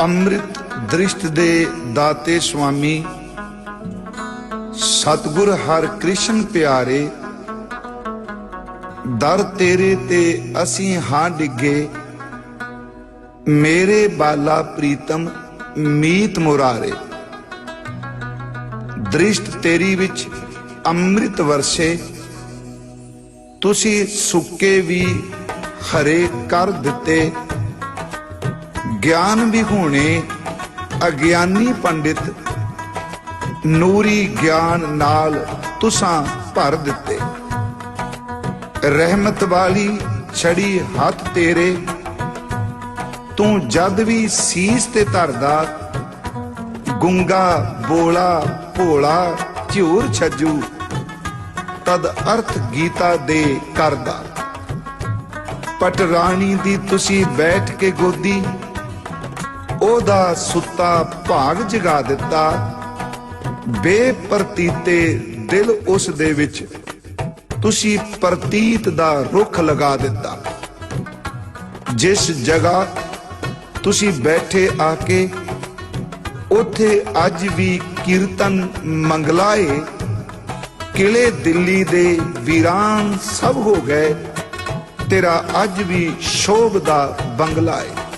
ਅੰਮ੍ਰਿਤ ਦ੍ਰਿਸ਼ਟ ਦੇ ਦਾਤੇ ਸੁਆਮੀ, ਸਤਗੁਰ ਹਰਿ ਕ੍ਰਿਸ਼ਨ ਪਿਆਰੇ, ਦਰ ਤੇਰੇ ਤੇ ਅਸੀਂ ਹਾਂ ਡਿੱਗੇ, ਮੇਰੇ ਬਾਲਾ ਪ੍ਰੀਤਮ ਮੀਤ ਮੁਰਾਰੇ। ਦ੍ਰਿਸ਼ਟ ਤੇਰੀ ਵਿੱਚ ਅੰਮ੍ਰਿਤ ਵਰਸੇ, ਤੁਸੀਂ ਸੁੱਕੇ ਵੀ ਹਰੇ ਕਰ ਦਿੱਤੇ। ਗਿਆਨ ਵੀ ਹੋਣੇ, ਅਗਿਆਨੀ ਪੰਡਿਤ ਨੂਰੀ ਗਿਆਨ ਨਾਲ ਤੁਸਾਂ ਭਰ ਦਿੱਤੇ। ਰਹਿਮਤ ਵਾਲੀ ਛੜੀ ਹੱਥ ਤੇਰੇ, ਤੂੰ ਜਦ ਵੀ ਸੀਸ ਤੇ ਧਰਦਾ, ਗੁੰਗਾ ਬੋਲਾ ਭੋਲਾ ਝੂਰ ਛੱਜੂ, ਤਦ ਅਰਥ ਗੀਤਾ ਦੇ ਕਰਦਾ। ਪਟ ਰਾਣੀ ਦੀ ਤੁਸੀਂ ਬੈਠ ਕੇ ਗੋਦੀ ਉਹਦਾ ਸੁੱਤਾ ਭਾਗ ਜਗਾ ਦਿੱਤਾ। ਬੇਪਰਤੀਤੇ ਦਿਲ ਉਸ ਦੇ ਵਿੱਚ, ਤੁਸੀਂ ਪ੍ਰਤੀਤ ਦਾ ਰੁਖ ਲਗਾ ਦਿੱਤਾ। ਜਿਸ ਜਗ੍ਹਾ ਤੁਸੀਂ ਬੈਠੇ ਆ ਕੇ ਉਥੇ ਅੱਜ ਵੀ ਕੀਰਤਨ ਮੰਗਲਾਏ। ਕਿਲੇ ਦਿੱਲੀ ਦੇ ਵੀਰਾਨ ਸਭ ਹੋ ਗਏ, ਤੇਰਾ ਅੱਜ ਵੀ ਸ਼ੋਭ ਦਾ ਬੰਗਲਾ ਏ।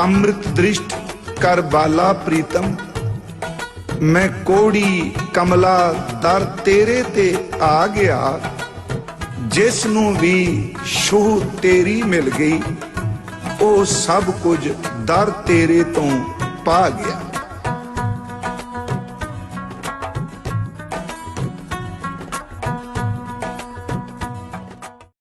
ਅੰਮ੍ਰਿਤ ਦ੍ਰਿਸ਼ਟ ਕਰ ਬਾਲਾ ਪ੍ਰੀਤਮ। ਮੈਂ ਕੋੜੀ ਕਮਲਾ ਦਰ ਤੇਰੇ ਤੇ ਆ ਗਿਆ। ਜਿਸ ਨੂੰ ਵੀ ਸ਼ੂਹ ਤੇਰੀ ਮਿਲ ਗਈ, ਉਹ ਸਭ ਕੁਝ ਦਰ ਤੇਰੇ ਤੋਂ ਪਾ ਗਿਆ।